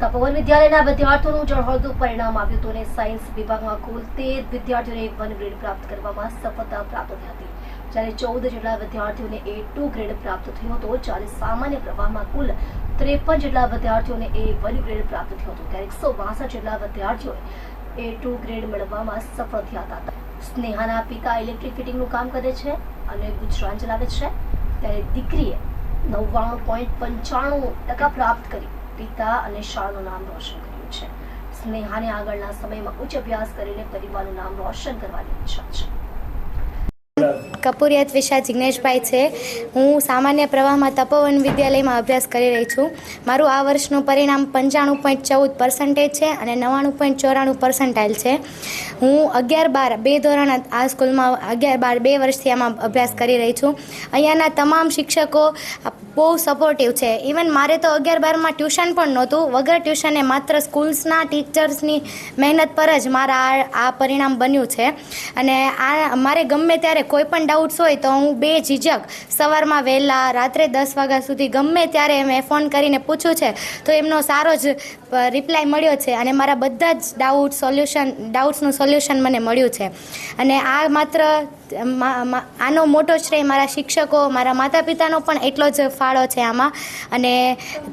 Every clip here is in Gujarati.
તપોવન વિદ્યાલયના વિદ્યાર્થીઓનું જળહળતું પરિણામ આવ્યું હતું અને સાયન્સ વિભાગમાં કુલ તેર વિદ્યાર્થીઓને વન ગ્રેડ પ્રાપ્ત કરવામાં સફળતા પ્રાપ્ત થઈ હતી. જ્યારે ચૌદ જેટલા વિદ્યાર્થીઓને એ ટુ ગ્રેડ પ્રાપ્ત થયો હતો, જ્યારે સામાન્ય પ્રવાહમાં કુલ ત્રેપન જેટલા વિદ્યાર્થીઓને એ વન ગ્રેડ પ્રાપ્ત થયો હતો. ત્યારે એકસો બાસઠ જેટલા વિદ્યાર્થીઓએ એ ટુ ગ્રેડ મેળવવામાં સફળ થયા હતા. સ્નેહાના પિતા ઇલેક્ટ્રિક ફિટિંગનું કામ કરે છે અને ગુજરાન ચલાવે છે. ત્યારે દીકરીએ નવ્વાણું પોઈન્ટ પંચાણું ટકા પ્રાપ્ત કરી. પિતા અને શાળાનું નામ રોશન કર્યું છે. સ્નેહાને આગળના સમયમાં ઉચ્ચ અભ્યાસ કરીને પરિવારનું નામ રોશન કરવાની ઈચ્છા છે. કપૂરિયા વિશા જિગ્નેશભાઈ છે. હું સામાન્ય પ્રવાહમાં તપોવન વિદ્યાલયમાં અભ્યાસ કરી રહી છું. મારું આ વર્ષનું પરિણામ પંચાણું પોઈન્ટ ચૌદ પર્સન્ટેજ છે અને નવ્વાણું પોઈન્ટ ચોરાણું પર્સન્ટાઇલ છે. હું અગિયાર બાર બે ધોરણ આ સ્કૂલમાં અગિયાર બાર બે વર્ષથી આમાં અભ્યાસ કરી રહી છું. અહીંયાના તમામ શિક્ષકો બહુ સપોર્ટિવ છે. ઇવન મારે તો અગિયાર બારમાં ટ્યુશન પણ નહોતું. વગર ટ્યુશને માત્ર સ્કૂલ્સના ટીચર્સની મહેનત પર જ મારા આ પરિણામ બન્યું છે. અને આ મારે ગમે ત્યારે કોઈ પણ ડાઉટ્સ હોય તો હું બે ઝીઝક સવારમાં વહેલા રાત્રે દસ વાગ્યા સુધી ગમે ત્યારે મેં ફોન કરીને પૂછ્યું છે. તો એમનો સારો જ રિપ્લાય મળ્યો છે અને મારા બધા જ ડાઉટ સોલ્યુશન ડાઉટ્સનું સોલ્યુશન મને મળ્યું છે. અને આ માત્ર આનો મોટો શ્રેય મારા શિક્ષકો, મારા માતા પિતાનો પણ એટલો જ ફાળો છે આમાં. અને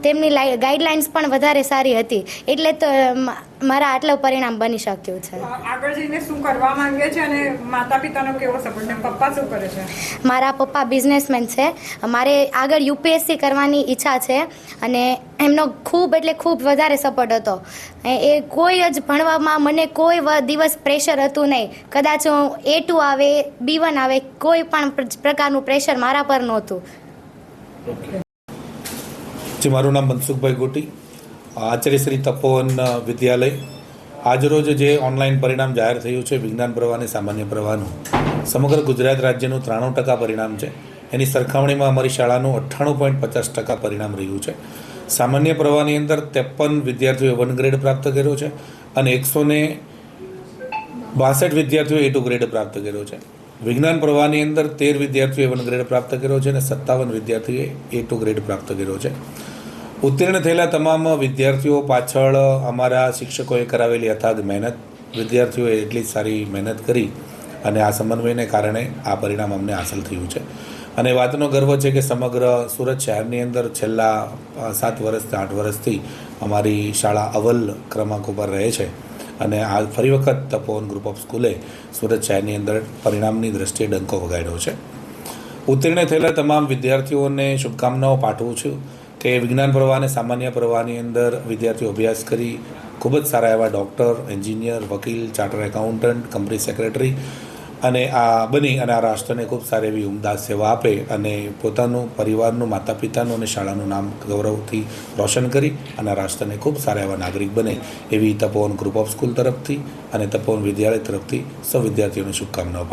તેમની ગાઈડલાઇન્સ પણ વધારે સારી હતી. એટલે તો મારા આટલું પરિણામ બની શક્યું છે. આગળ જઈને શું કરવા માંગે છે અને માતા પિતાનો કેવો સપોર્ટ છે? પપ્પા શું કરે છે? મારા પપ્પા બિઝનેસમેન છે. મારે આગળ યુપીએસસી કરવાની ઈચ્છા છે અને એમનો ખૂબ એટલે ખૂબ વધારે સપોર્ટ હતો. એ કોઈ જ ભણવામાં મને કોઈ દિવસ પ્રેશર હતું નહીં. કદાચ એ ટુ આવે બી વન આવે કોઈ પણ પ્રકારનું પ્રેશર મારા પર નહોતું. મારું નામ મનસુખભાઈ ગોટી. આચાર્ય શ્રી તપોવન વિદ્યાલય. આજરોજ જે ઓનલાઈન પરિણામ જાહેર થયું છે, વિજ્ઞાન પ્રવાહ અને સામાન્ય પ્રવાહનું, સમગ્ર ગુજરાત રાજ્યનું ત્રાણું ટકા પરિણામ છે. એની સરખામણીમાં અમારી શાળાનું અઠ્ઠાણું પોઈન્ટ પચાસ ટકા પરિણામ રહ્યું છે. સામાન્ય પ્રવાહની અંદર ત્રેપન વિદ્યાર્થીઓએ વન ગ્રેડ પ્રાપ્ત કર્યો છે અને એકસો ને બાસઠ વિદ્યાર્થીઓએ એ ટુ ગ્રેડ પ્રાપ્ત કર્યો છે. વિજ્ઞાન પ્રવાહની અંદર તેર વિદ્યાર્થીઓએ વન ગ્રેડ પ્રાપ્ત કર્યો છે અને સત્તાવન વિદ્યાર્થીઓએ એ ટુ ગ્રેડ પ્રાપ્ત કર્યો છે. ઉત્તીર્ણ થયેલા તમામ વિદ્યાર્થીઓ પાછળ અમારા શિક્ષકોએ કરાવેલી અથાગ મહેનત. વિદ્યાર્થીઓએ એટલી જ સારી મહેનત કરી અને આ સમન્વયને કારણે આ પરિણામ અમને હાંસલ થયું છે. અને વાતનો ગર્વ છે કે સમગ્ર સુરત શહેરની અંદર છેલ્લા સાત વર્ષથી, આઠ વર્ષથી અમારી શાળા અવ્વલ ક્રમાંક ઉપર રહે છે. અને આ ફરી વખત તપોવન ગ્રુપ ઓફ સ્કૂલે સુરત શહેરની અંદર પરિણામની દ્રષ્ટિએ ડંકો વગાડ્યો છે. ઉત્તીર્ણ થયેલા તમામ વિદ્યાર્થીઓને શુભકામનાઓ પાઠવું છું. કે વિજ્ઞાન પ્રવાહ અને સામાન્ય પ્રવાહની અંદર વિદ્યાર્થીઓ અભ્યાસ કરી ખૂબ જ સારા એવા ડૉક્ટર, એન્જિનિયર, વકીલ, ચાર્ટર એકાઉન્ટન્ટ, કંપની સેક્રેટરી અને આ બની અને આ રાષ્ટ્રને ખૂબ સારી એવી ઉમદા સેવા આપે અને પોતાનું પરિવારનું માતા પિતાનું અને શાળાનું નામ ગૌરવથી રોશન કરી અને રાષ્ટ્રને ખૂબ સારા એવા નાગરિક બને એવી તપોવન ગ્રુપ ઓફ સ્કૂલ તરફથી અને તપોવન વિદ્યાલય તરફથી સૌ વિદ્યાર્થીઓને શુભકામનાઓ